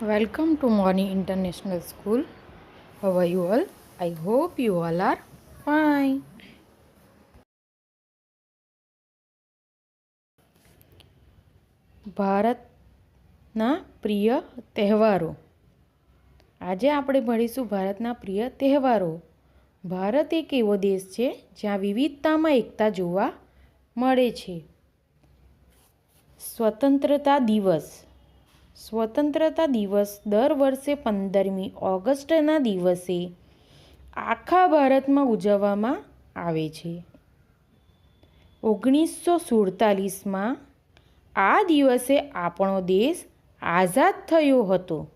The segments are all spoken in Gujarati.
Welcome to Morning International School. How are you all? I hope you all are. ભારતના પ્રિય તહેવારો આજે આપણે ભણીશું ભારતના પ્રિય તહેવારો ભારત એક એવો દેશ છે જ્યાં વિવિધતામાં એકતા જોવા મળે છે સ્વતંત્રતા દિવસ સ્વતંત્રતા દિવસ દર વર્ષે પંદરમી ઓગસ્ટના દિવસે આખા ભારતમાં ઉજવવામાં આવે છે. ઓગણીસો સુડતાલીસમાં આ દિવસે આપણો દેશ આઝાદ થયો હતો.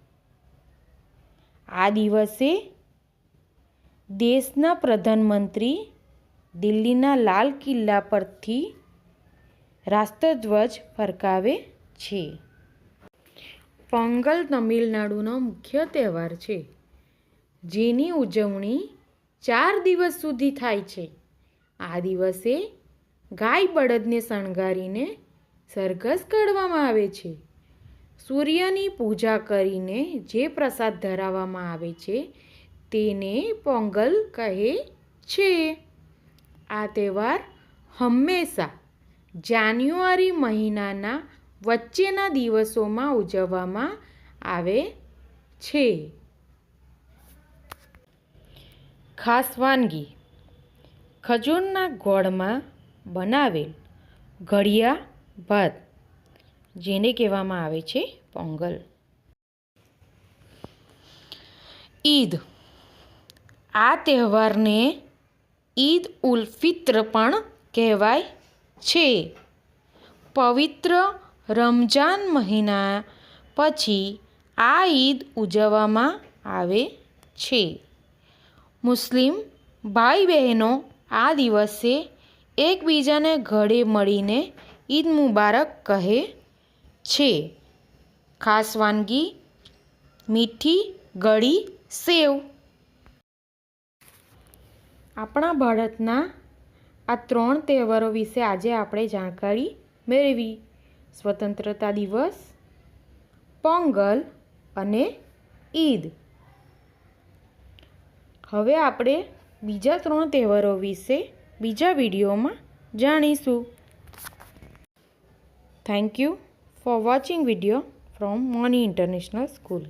આ દિવસે દેશના પ્રધાનમંત્રી દિલ્હીના લાલ કિલ્લા પરથી રાષ્ટ્રધ્વજ ફરકાવે છે. પોંગલ તમિલનાડુનો મુખ્ય તહેવાર છે, જેની ઉજવણી ચાર દિવસ સુધી થાય છે. આ દિવસે ગાય બળદને શણગારીને સરઘસ કાઢવામાં આવે છે. સૂર્યની પૂજા કરીને જે પ્રસાદ ધરાવવામાં આવે છે, તેને પોંગલ કહે છે. આ તહેવાર હંમેશા જાન્યુઆરી મહિનાના વચ્ચેના દિવસોમાં ઉજવવામાં આવે છે. ખાસ વાનગી. ખજૂરના ગોળમાં બનાવેલ ઘડિયા ભાત, જેને કહેવામાં આવે છે પોંગલ. ઈદ. આ તહેવારને ઈદ ઉલ ફિત્ર પણ કહેવાય છે. પવિત્ર રમજાન મહિના પછી આ ઈદ ઉજવવામાં આવે છે. મુસ્લિમ ભાઈ બહેનો આ દિવસે એકબીજાને ઘરે મળીને ઈદ મુબારક કહે છે. ખાસ વાનગી, મીઠી, ગળી, સેવ. આપણા ભારતના આ ત્રણ તહેવારો વિશે આજે આપણે જાણકારી મેળવી. સ્વતંત્રતા દિવસ, પોંગલ અને ઈદ. હવે આપણે બીજા ત્રણ તહેવારો વિશે બીજા વિડીયોમાં જાણીશું. Thank you for watching video from Moni International School